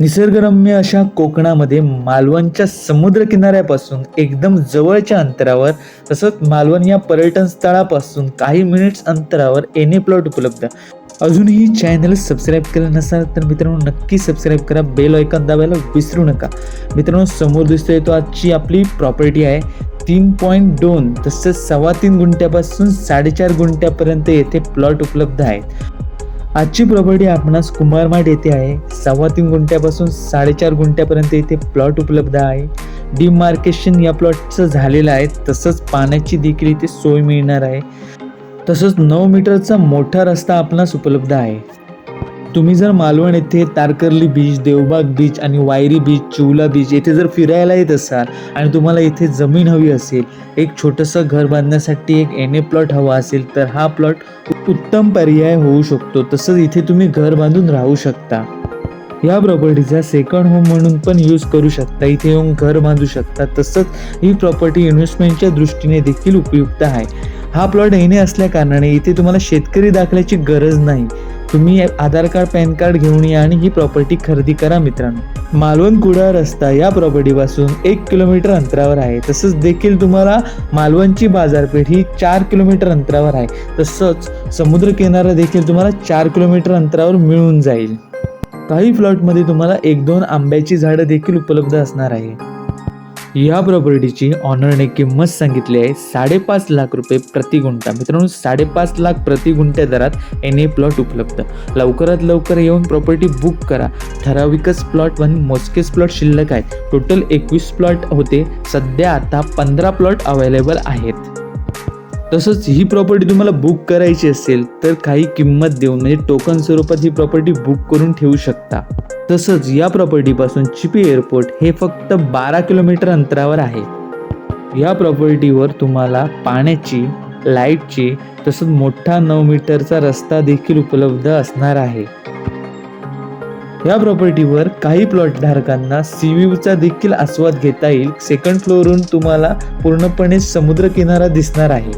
निसर्गरम्य अशा कोकणामध्ये मालवणच्या समुद्रकिनाऱ्यापासून एकदम जवळच्या अंतरावर तसंच मालवण या पर्यटन स्थळापासून काही मिनिट्स अंतरावर एने प्लॉट उपलब्ध. अजूनही चॅनल सबस्क्राईब केलं नसाल तर मित्रांनो नक्की सबस्क्राईब करा. बेल ऐकन दाबायला विसरू नका. मित्रांनो समोर दिसतोय तो आजची आपली प्रॉपर्टी आहे. तीन पॉईंट दोन तसंच सव्वा तीन गुंठ्यापासून साडेचार गुंठ्यापर्यंत येथे प्लॉट उपलब्ध आहेत. आजची प्रॉपर्टी आपणास कुमारमाठ येथे आहे. सव्वा तीन गुंठ्यापासून साडेचार गुंठ्यापर्यंत येथे प्लॉट उपलब्ध आहे. डिमार्केशन या प्लॉटचं झालेलं आहे. तसंच पाण्याची देखील इथे सोय मिळणार आहे. तसंच नऊ मीटरचा मोठा रस्ता आपणास उपलब्ध आहे. तुम्ही जर मालवण येथे तारकर्ली बीच देवबाग बीच आणि वायरी बीच चिवला बीच येथे जर फिरायला येत असाल आणि तुम्हाला इथे जमीन हवी असेल एक छोटंसं घर बांधण्यासाठी एक एन ए प्लॉट हवा असेल तर हा प्लॉट उत्तम पर्याय होऊ शकतो. तसंच इथे तुम्ही घर बांधून राहू शकता. या प्रॉपर्टीचा सेकंड होम म्हणून पण यूज करू शकता. इथे येऊन घर बांधू शकता. तसंच ही प्रॉपर्टी इन्व्हेस्टमेंटच्या दृष्टीने देखील उपयुक्त आहे. हा प्लॉट येणे असल्या कारणाने इथे तुम्हाला शेतकरी दाखल्याची गरज नाही. तुम्ही आधार कार्ड पॅन कार्ड घेऊन या आणि ही प्रॉपर्टी खरेदी करा मित्रांनो. मालवण कुडाळ रस्ता या प्रॉपर्टीपासून एक किलोमीटर अंतरावर आहे. तसंच देखील तुम्हाला मालवणची बाजारपेठ ही चार किलोमीटर अंतरावर आहे. तसंच समुद्र किनारा देखील तुम्हाला चार किलोमीटर अंतरावर मिळून जाईल. काही प्लॉटमध्ये तुम्हाला एक दोन आंब्याची झाडं देखील उपलब्ध असणार आहे. या प्रॉपर्टीची ऑनरने किंमत सांगितली आहे साडेपाच लाख रुपये प्रति गुंठा. मित्रांनो साडेपाच लाख प्रति गुंठ्या दरात एन ए प्लॉट उपलब्ध. लवकरात लवकर येऊन प्रॉपर्टी बुक करा. ठराविकच प्लॉट वन मोजकेच प्लॉट शिल्लक आहेत. टोटल एकवीस प्लॉट होते. सध्या आता पंधरा प्लॉट अवेलेबल आहेत. तसंच ही प्रॉपर्टी तुम्हाला बुक करायची असेल तर काही किंमत देऊन म्हणजे टोकन स्वरूपात ही प्रॉपर्टी बुक करून ठेवू शकता. तसंच या प्रॉपर्टीपासून चिपी एअरपोर्ट हे फक्त बारा किलोमीटर अंतरावर आहे. या प्रॉपर्टीवर तुम्हाला पाण्याची लाईटची तसंच मोठा नऊ मीटरचा रस्ता देखील उपलब्ध असणार आहे. या प्रॉपर्टीवर काही प्लॉट धारकांना सी व्ह्यूचा देखील आस्वाद घेता येईल. सेकंड फ्लोअरहून तुम्हाला पूर्णपणे समुद्र किनारा दिसणार आहे.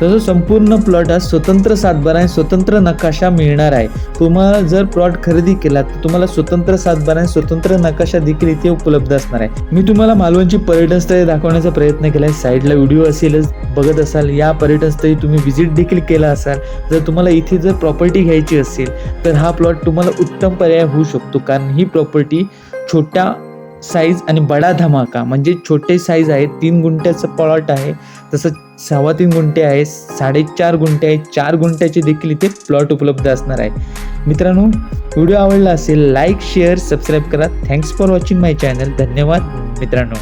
तसं संपूर्ण प्लॉट हा स्वतंत्र सातबारा आणि स्वतंत्र नकाशा मिळणार आहे. तुम्हाला जर प्लॉट खरेदी केला तर तुम्हाला स्वतंत्र सातबारा आणि स्वतंत्र नकाशा देखील इथे उपलब्ध असणार आहे. मी तुम्हाला मालवणची पर्यटन स्थळे दाखवण्याचा प्रयत्न केला आहे साईडला व्हिडिओ असेलच बघत असाल. या पर्यटन स्थळी तुम्ही व्हिजिट देखील केला असाल. जर तुम्हाला इथे जर प्रॉपर्टी घ्यायची असेल तर हा प्लॉट तुम्हाला उत्तम पर्याय होऊ शकतो. कारण ही प्रॉपर्टी छोट्या साईज आणि बडा धमाका म्हणजे छोटे साईज आहे तीन गुंठ्याचं प्लॉट आहे. तसं सव्वा तीन गुंठे आहे साडेचार गुंठे आहे चार गुंठ्याचे देखील इथे प्लॉट उपलब्ध असणार आहे. मित्रांनो व्हिडिओ आवडला असेल लाईक शेअर सबस्क्राईब करा. Thanks for watching my channel धन्यवाद मित्रांनो.